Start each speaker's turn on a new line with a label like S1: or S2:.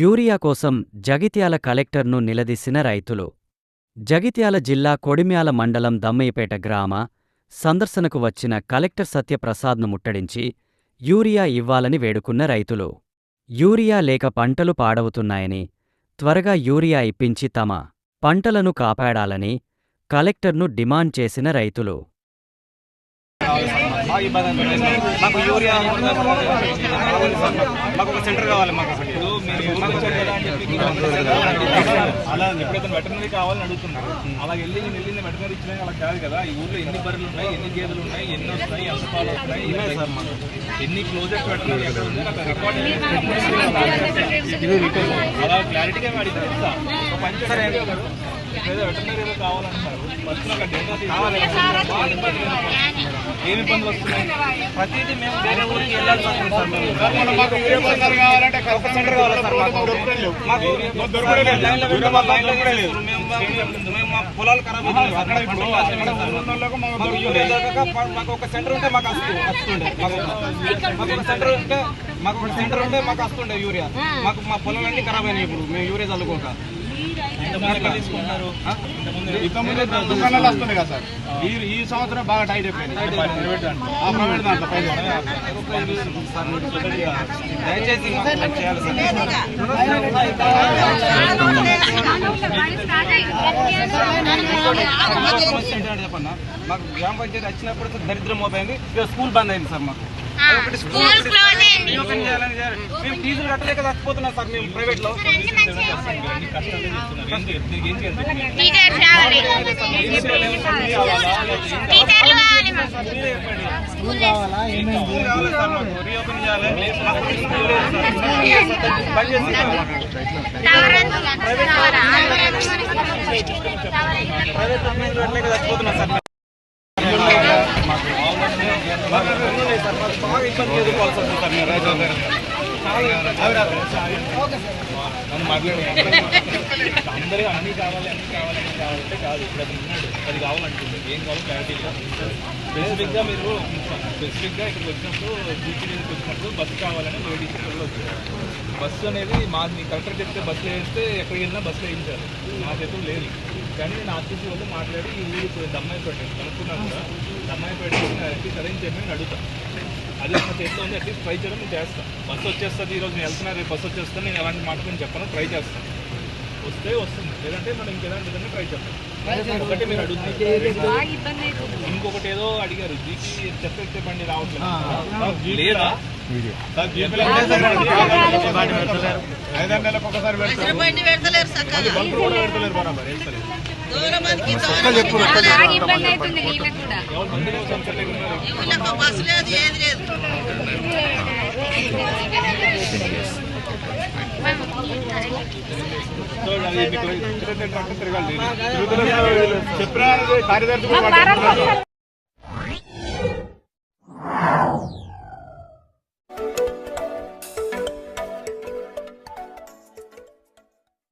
S1: Urea కోసం జగిత్యాల కలెక్టర్ను నిలదీసిన రైతులు. జగిత్యాల జిల్లా కొడిమ్యాల మండలం దమ్మయ్యపేట గ్రామ సందర్శనకు వచ్చిన కలెక్టర్ సత్యప్రసాద్ను ముట్టడించి యూరియా ఇవ్వాలని వేడుకున్న రైతులు. యూరియా లేక పంటలు పాడవుతున్నాయని త్వరగా యూరియా ఇప్పించి తమ పంటలను కాపాడాలని కలెక్టర్ను డిమాండ్ చేసిన రైతులు.
S2: బాగా ఇబ్బంది. మాకు యూరియా. మాకు ఒక సెంటర్ కావాలి మాకు ఒకటి.
S3: అలా ఎప్పుడైతే వెటర్నరీ కావాలని అడుగుతున్నారు అలా వెళ్ళి నేను వెళ్ళింది వెటర్నరీ ఇచ్చినా అలా కాదు కదా. ఈ ఊర్లో ఎన్ని బర్రెలు ఉన్నాయి ఎన్ని గేదెలు ఉన్నాయి ఎన్ని వస్తాయి ఎంత పాలు వస్తాయి
S2: ఉన్నాయి సార్ మాకు.
S3: ఎన్ని ఎక్కడ ఉంది? నాకు రికార్డ్ అలా క్లారిటీగా మేము అడిగితే తెలుసా గారు ఏదో వెటర్నరీ ఏదో కావాలంటున్నారు ఫస్ట్ నాకు డేటా కావాలి. ఏమి ఇబ్బందులు వస్తున్నాయి?
S2: ప్రతిదీ మేము వేరే ఊరికి వెళ్ళాల్సి వస్తుంది సార్. మేము.
S3: మాకు కావాలంటే
S2: సెంటర్ కావాలి సార్ మాకు మేము మేము మా పొలాలు ఖరాబ్. మాకు యూరియా దొరకక మాకు ఒక సెంటర్ ఉంటే మాకు వస్తు- వస్తుండే మాకు మాకు ఒక సెంటర్ ఉంటే మాకు ఒక సెంటర్ ఉంటే మాకు వస్తుండే యూరియా. మాకు మా పొలాలన్నీ ఖరాబ్ అయినాయి ఇప్పుడు. మేము యూరియా చల్లుకోక.
S4: ఇంతకుముందు దుకాణాలు వస్తున్నాయి కదా సార్ ఈ ఈ సంవత్సరం బాగా టైట్ అయిపోయింది ఆ ప్రైవేట్ దాంట్లో పైసలు
S2: దయచేసి మాకు చెప్పన్నా గ్రామ పంచాయతీ వచ్చినప్పుడు దరిద్రం ఇక స్కూల్ బంద్ అయింది సార్ మాకు చేయాలని చేయాలి. మేము ఫీజులు కట్టలేక చచ్చిపోతున్నాం సార్ మేము ప్రైవేట్లో
S5: టీచర్స్ కావాలి టీచర్లు కావాలి
S2: బాగా ఇబ్బంది ఎదుర్కోవాల్సి వస్తుంది సార్ మేము రైతుల దగ్గర
S3: నన్ను మాట్లాడి అందరూ అన్ని కావాలి అన్ని కావాలి అన్ని కావాలంటే కాదు ఇప్పుడు అతను ఉన్నాడు అది కావాలంటుంది ఏం కావాలి క్లారిటీగా స్పెసిఫిక్గా మీరు స్పెసిఫిక్గా ఇక్కడికి వచ్చినప్పుడు జీపీ దగ్గరికి వచ్చినప్పుడు బస్సు కావాలని లేడీస్ వెళ్ళొచ్చు బస్సు అనేది మా మీ కలెక్టర్ చెప్తే బస్సులో వేస్తే ఎక్కడికి వెళ్ళినా బస్సులో వేయించాలి నా చేతులు లేదు కానీ నేను ఆర్టీసీ వాళ్ళు మాట్లాడి ఈ ఊరికి ఇప్పుడు దమ్మాయిపేట కనుక్కున్నాను కూడా అట్లీస్ట్ అరేంజ్ చేయమని అడుగుతాను అది నా చేతిలో ఉంది అట్లీస్ట్ ట్రై చేయడం నేను చేస్తాను బస్సు వచ్చేస్తుంది ఈరోజు నేను వెళ్తున్నా రేపు బస్సు వచ్చేస్తాను నేను ఎలాంటి మాటలు నేను చెప్పను ట్రై చేస్తాను వస్తే వస్తుంది లేదంటే మనం విధంగా ట్రై చేస్తాం ఒకటి మీరు అడుగుతున్నారు ఇంకొకటి ఏదో అడిగారు జీపీ చెత్త ఎత్తే బండి రావట్లేదు లేదా
S4: ఐదారు నెలలకు ఒకసారి పెడతారు.
S6: పెడతలేరు బస్సు లేదు ఏది లేదు
S4: చెప్పినా కార్యదర్శి.